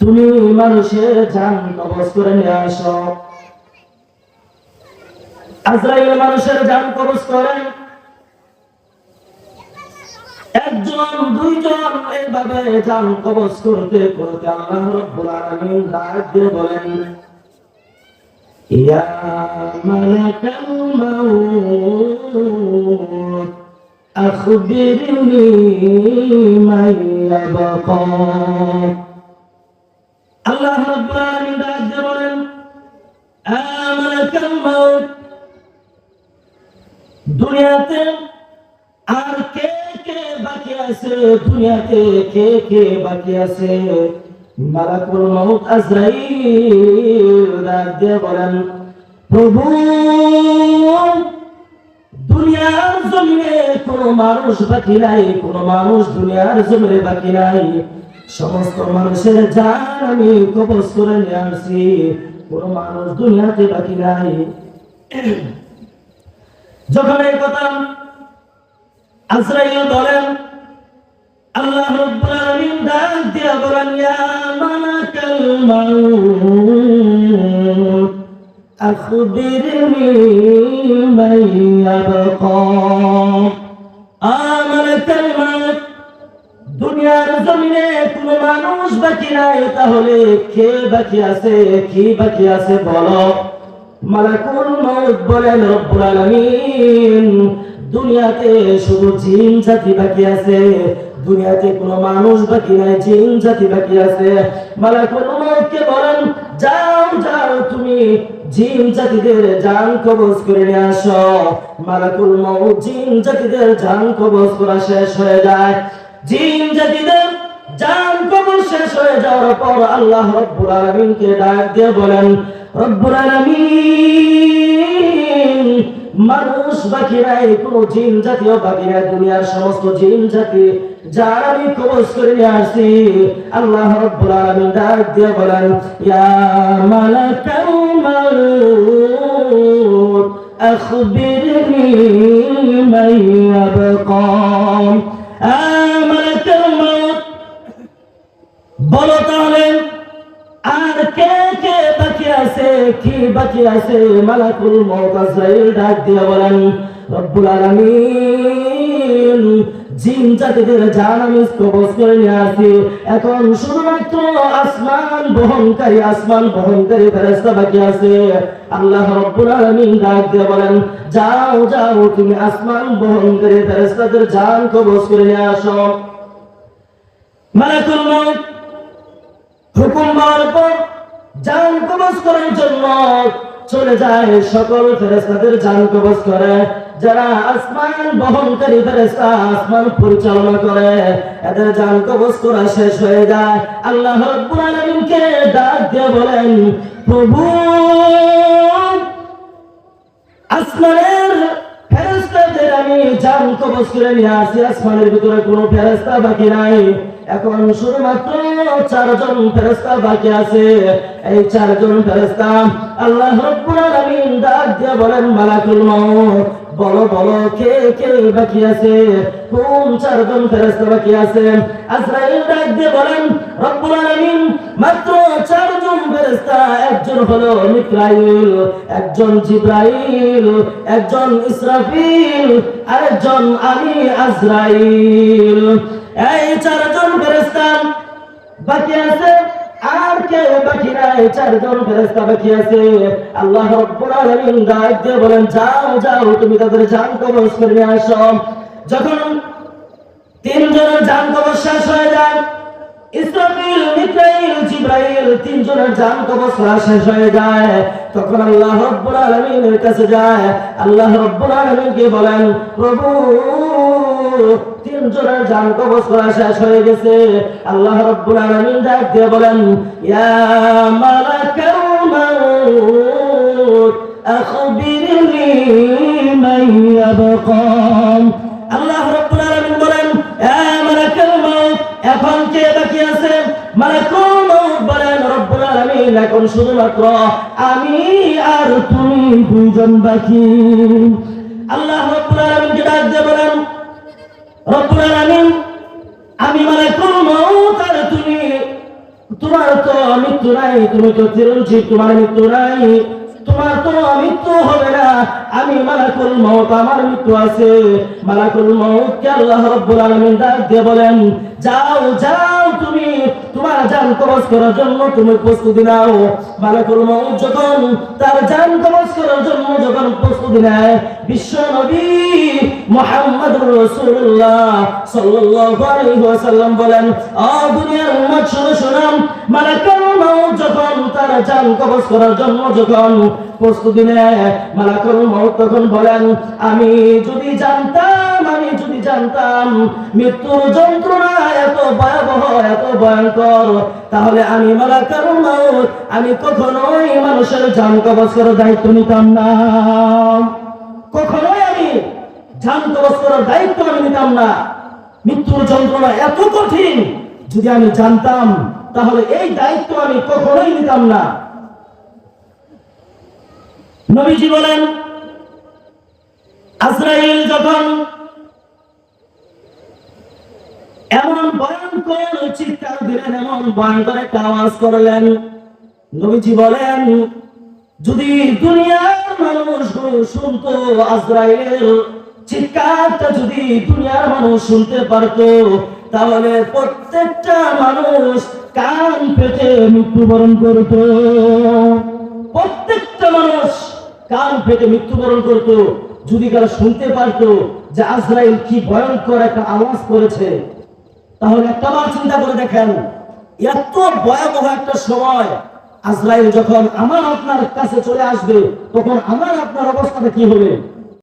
তুমি মানুষের জান কবজ করে নিয়ে আসো। আজরাইল মানুষের জান কবজ করেন একজন, দুইজন এইভাবে জান কবজ করতে করতে আল্লাহ বলেন, ইয়া মালাকাল মাউত ইয়াবকা আল্লাহ রাব্বুল আলামিন ডাক দিয়ে বলেন আ মালাকাল দুনিয়াতে আর কে কে বাকি আছে? দুনিয়াতে কে কে বাকি আছে? মালাকুল মাউত আজরাইল ডাক দিয়ে বলেন, প্রভু দুনিয়ার জমিনে কোনো মানুষ বাকি নাই, কোনো মানুষ দুনিয়ার জমিনে বাকি নাই। সমস্ত মানুষের জান আমি কবজ করে নিয়ে আসছি, কোনো মানুষ দুনিয়াতে বাকি নাই। যখন এই কথা আজরাইল বলেন, আল্লাহ রাব্বুল আলামিন ডাক দিয়া বলেন, ইয়া মালাকাল মাউত। মান ইয়াবকা আমালাকাল মাউত দুনিয়ার জমিনে কোন মানুষ বাকি নাই, তাহলে কে বাকি আছে, কি বাকি আছে বলো? মালাকুল মউত বলেন রব্বুল আলামিন, দুনিয়াতে শুধু জিন জাতি বাকি আছে, দুনিয়াতে কোনো মানুষ বাকি নাই, জিন জাতি বাকি আছে। মালাকুল মউতকে বলেন, যাও যাও, তুমি জিন জাতিদের জান কবজ করে নিয়ে আসো। মালাকুল মউত জিন জাতিদের জান কবজ করা শেষ হয়ে যায়। জিন জাতিদের জান কবজ শেষ হয়ে যাওয়ার পর আল্লাহ রব্বুল আলামিনকে ডাক দিয়ে বলেন, রব্বুল আলামিন মানুষ বাকি নাই, কোনো জিন জাতীয় বাকি নাই, দুনিয়ার সমস্ত জিন জাতি, যার আমি কবজ করে নিয়ে আসছি, আল্লাহ রব্বুল ডাক দিয়ে বলেন, ইয়া মালাকাল মাউত, আখবিরনি আছে কি বাকি আছে মালাকুল মউত আজরাইল ডাক দিয়ে বলেন, রব্বুল আলামিন, জিন জাতিদের জান আমি কবজ করে নিয়ে আসি এখন শুধুমাত্র আসমান বহনকারী আসমান বহনকারী ফেরেশতা বাকি আছে। আল্লাহ রব্বুল আলামিন ডাক দিয়ে বলেন, যাও যাও, তুমি আসমান বহনকারী ফেরেশতাদের জান কবজ করে নিয়ে আসো। মালাকুল মউত হুকুম জান কবজ করার জন্য চলে যায় সকল ফেরেস্তাদের জান কবজ করে। যারা আসমান বহনকারী ফেরেস্তা আসমান পরিচালনা করে, এদের জান কবজ করা শেষ হয়ে যায়। আল্লাহ রাব্বুল আলামিনকে ডাক দিয়ে বলেন, প্রভু, আসমানের ফেরেস্তাদের আমি জান কবজ করে নিয়ে আসি, আসমানের ভিতরে কোনো ফেরেস্তা বাকি নাই। এখন শুধুমাত্র চারজন ফেরেস্তা বাকি আছে। এই চারজন ফেরেস্তা আল্লাহ রব্বুল ডাক দিয়ে বলেন, মালাকুল মউত, বলো বলো, কে কে বাকি আছে? কোন চারজন ফেরেস্তা বাকি আছে আজরাইল ডাক দিয়ে বলেন, রব্বুল আলামিন মাত্র চারজন ফেরেস্তা একজন হলো মিকরাইল, একজন জিব্রাইল, একজন ইসরাফিল, আরেকজন আমি আজরাইল। এই চারজন ফেরেস্তা বাকি আছে? আর কেউ বাকি নাই। চারজন ফেরেস্তা বাকি আছে। আল্লাহ রব্বুল আলামিন ডাক দিয়ে বলেন, যাও যাও, তুমি তাদের জান কবজ করে আসো। যখন তিনজনের জান কবজ শেষ হয়ে যায় ইসরাফিল, মিকাইল তিনজনের জান কবজ করা শেষ হয়ে যায়। তখন আল্লাহ রব্বুল আলামিনের কাছে যায়। আল্লাহ রব্বুল আলামিনকে বলেন, প্রভু, তিনজনের জান কবজ শেষ হয়ে গেছে। আল্লাহ রব্বুল আলামিন ডাক দিয়ে বলেন, ইয়া মালাকাল আখবিরনি মান ইয়াবকা এখন কে বাকি আছে? মানে কোন বলেন, রব্বুল আলামিন, এখন শুধুমাত্র আমি আর তুমি দুজন বাকি। আল্লাহ রব্বুল আলামিনকে ডাক দিয়ে বলেন, রব্বুল আলামিন, আমি মানে কোন মউত আর তুমি, তোমার তো মৃত্যু নাই, তুমি তো চিরঞ্জীব, তোমার মৃত্যু নাই। তোমার কোন মৃত্যু হবে না। আমি মালাকুল মউত, আমার মৃত্যু আছে। মালাকুল মউত কে আল্লাহ রাব্বুল আলামিন ডাক দিয়ে বলেন, যাও যাও তুমি, তোমার জান কবজ করার জন্য তুমি প্রস্তুতি নাও। মালাকুল মউত যখন তার জান কবজ করার জন্য যখন প্রস্তুতি নেয়, বিশ্ব নবী মুহাম্মদুর রাসূলুল্লাহ সাল্লাল্লাহু আলাইহি ওয়াসাল্লাম বলেন, আ দুনিয়ার উম্মত শুনো, শোনো। মালাকুল মউত যখন তার জান কবজ করার জন্য যখন প্রস্তুতি নেয়, মালাকুল মউত তখন বলেন, আমি যদি জানতাম, আমি যদি জানতাম মৃত্যুর যন্ত্রণা এত ভয়াবহ, এত ভয়ঙ্কর, তাহলে আমি মালাকুল মউত, আমি কখনোই মানুষের জান কবজ করার দায়িত্ব নিতাম না। কখনোই আমি করার দায়িত্ব আমি নিতাম না। মৃত্যুর যন্ত্রণা এত কঠিন, যদি আমি জানতাম, তাহলে এই দায়িত্ব আমি কখনোই নিতাম না। নবীজি বলেন, আজরাইল যখন এমন ভয়ঙ্কর চিৎকার দিলেন, এমন ভয়ঙ্কর একটা আওয়াজ করলেন, নবীজি বলেন, যদি দুনিয়ার মানুষ শুনতো আজরাইলের চিৎকারটা যদি দুনিয়ার মানুষ শুনতে পারতো, তাহলে প্রত্যেকটা মানুষ কান পেতে মৃত্যুবরণ করতো। প্রত্যেকটা মানুষ কান পেতে মৃত্যুবরণ করত। যদি কারও শুনতে পারতো যে আজরাইল কি ভয়ঙ্কর একটা আওয়াজ করেছে, তাহলে একটা বার চিন্তা করে দেখেন, এত ভয়াবহ একটা সময় আজরাইল যখন আমার আপনার কাছে চলে আসবে, তখন আমার আপনার অবস্থাটা কি হবে?